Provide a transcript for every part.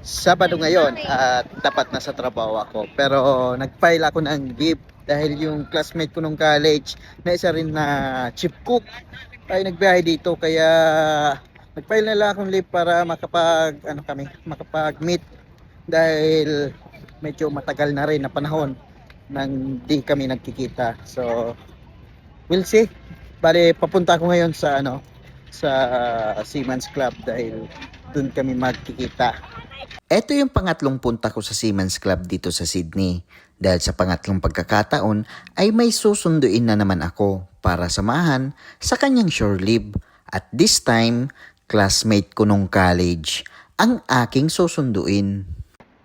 Sabado ngayon at dapat nasa trabaho ako. Pero nag-file ako ng leave dahil yung classmate ko nung college na isa rin na chief cook ay nagbiyahe dito kaya nag-file na lang akong leave para makapag ano kami, makapag-meet dahil medyo matagal na rin na panahon nang di kami nagkikita. So we'll see. Bale papunta ako ngayon sa ano sa Seaman's Club dahil doon kami magkikita. Ito yung pangatlong punta ko sa Seaman's Club dito sa Sydney. Dahil sa pangatlong pagkakataon ay may susunduin na naman ako para samahan sa kanyang shore leave. At this time, classmate ko nung college ang aking susunduin.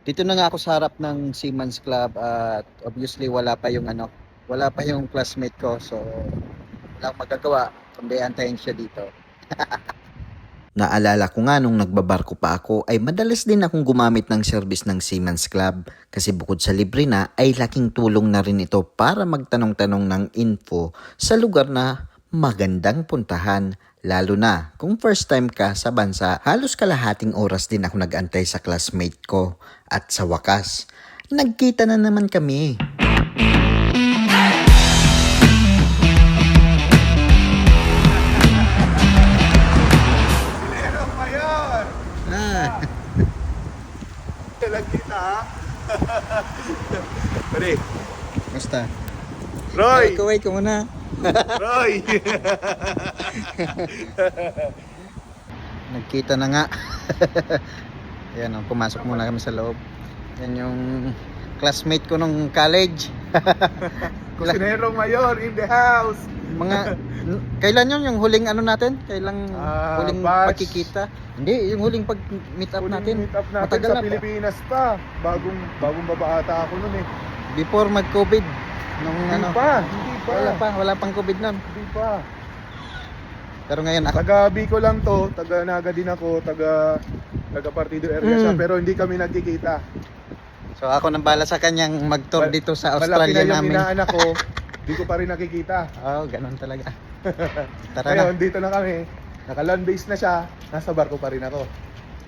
Dito na nga ako sa harap ng Seaman's Club at obviously wala pa yung ano, wala pa yung classmate ko so wala akong magagawa kundi antayin siya dito. Naalala ko nga nung nagbabarko pa ako ay madalas din akong gumamit ng service ng Seaman's Club kasi bukod sa libre na ay laking tulong na rin ito para magtanong-tanong ng info sa lugar na magandang puntahan. Lalo na kung first time ka sa bansa, halos kalahating oras din ako nagantay sa classmate ko. At sa wakas, nagkita na naman kami. Lang kita ha? Pare, basta. Roy! Wait ka muna. Roy! Nagkita na nga. Ayan, oh, pumasok muna kami sa loob. Yan yung classmate ko nung college. Kusinero Mayor in the house! Mga kailan yun yung huling ano natin? Kailan Ah, huling batch. pagkikita? Hindi, yung huling pag meet up Huling natin. meet up natin Matagal sa na. Pilipinas pa. Bagong bagong babata ako nun eh. Before mag-COVID. Nung Hindi ano, pa, hindi pa. wala pa, wala pang COVID nun. Hindi pa. Pero ngayon ako, Taga Bicol lang to, taga Naga din ako, taga taga Partido area siya, Mm. pero hindi kami nagkikita. so ako nang bala sa kanyang mag-tour dito sa Malaki Australia na yung namin. inaanak ko, hindi ko pa rin nakikita. Oo, oh, ganun talaga. Tara na, Ngayon, dito na kami. Naka-land base na siya, nasa barko pa rin ako.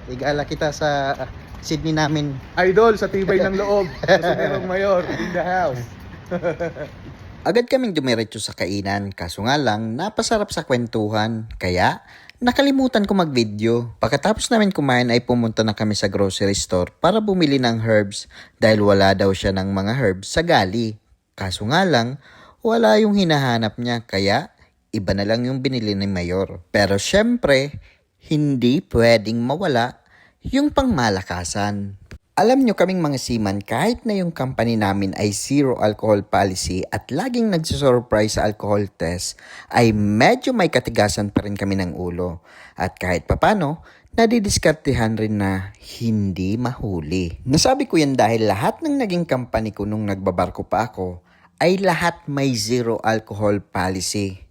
igala kita sa Sydney namin. Idol sa tibay ng loob. Kusinerong Mayor in the house. Agad kaming dumiretso sa kainan kaso nga lang napasarap sa kwentuhan kaya nakalimutan ko mag-video. Pagkatapos namin kumain ay pumunta na kami sa grocery store para bumili ng herbs dahil wala daw siya ng mga herbs sa gali. Kaso nga lang wala yung hinahanap niya kaya iba na lang yung binili ni Mayor. Pero syempre hindi pwedeng mawala yung pangmalakasan. Alam nyo kaming mga seaman, kahit na yung company namin ay zero alcohol policy at laging nagsusurprise sa alcohol test, ay medyo may katigasan pa rin kami ng ulo. At kahit papano, nadidiskartehan rin na hindi mahuli. Nasabi ko yan dahil lahat ng naging company ko nung nagbabarko pa ako, ay lahat may zero alcohol policy.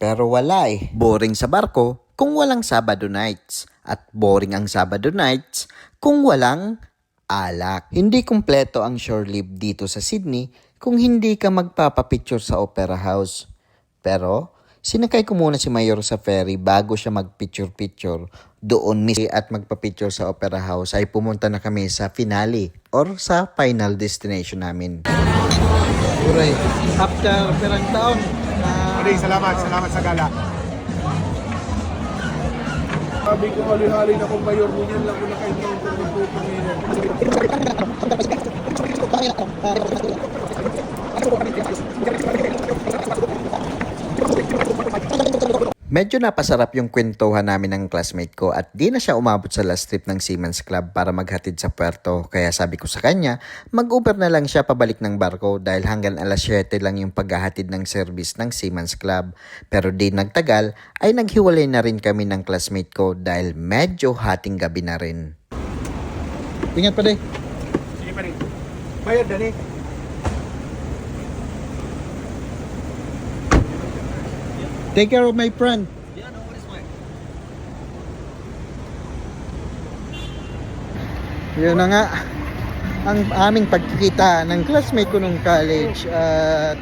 Pero wala eh. Boring sa barko kung walang Sabado nights. At boring ang Sabado nights kung walang alak. Hindi kumpleto ang shore leave dito sa Sydney kung hindi ka magpapapicture sa Opera House. Pero, sinakay ko muna si Mayor sa ferry bago siya magpicture-picture. Doon miss at magpapicture sa Opera House ay pumunta na kami sa finale or sa final destination namin. Uray, after perang taon, na Pare, salamat, salamat sa gala. Sabi ko hali-hali na kung mayor mo yan lang ko na kayo ng pagpupang Medyo napasarap yung kwentuhan namin ng classmate ko at di na siya umabot sa last trip ng Seaman's Club para maghatid sa puerto. Kaya sabi ko sa kanya, mag-Uber na lang siya pabalik ng barko dahil hanggang alas 7 lang yung paghahatid ng service ng Seaman's Club. Pero di nagtagal ay naghiwalay na rin kami ng classmate ko dahil medyo hating gabi na rin. Ingat pa day. Sige pare. Mayor, Dani. Take care of my friend. Yun na nga ang aming pagkikita ng classmate ko nung college at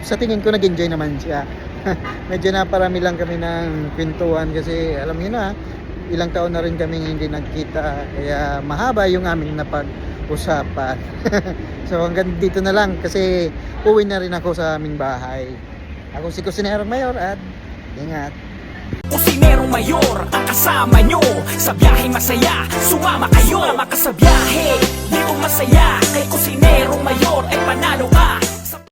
sa tingin ko nag-enjoy naman siya. Medyo naparami lang kami ng kwentuhan kasi alam niyo na ilang taon na rin kami hindi nagkita kaya mahaba yung aming napag-usapan. so hanggang dito na lang kasi uwi na rin ako sa aming bahay. Ako si Kusinero Mayor at ingat. Kusinerong Mayor ang kasama nyo. Sa biyaheng masaya, sumama kayo. Sumama ka sa biyahe, dito masaya Kay Kusinerong Mayor ay panalo ka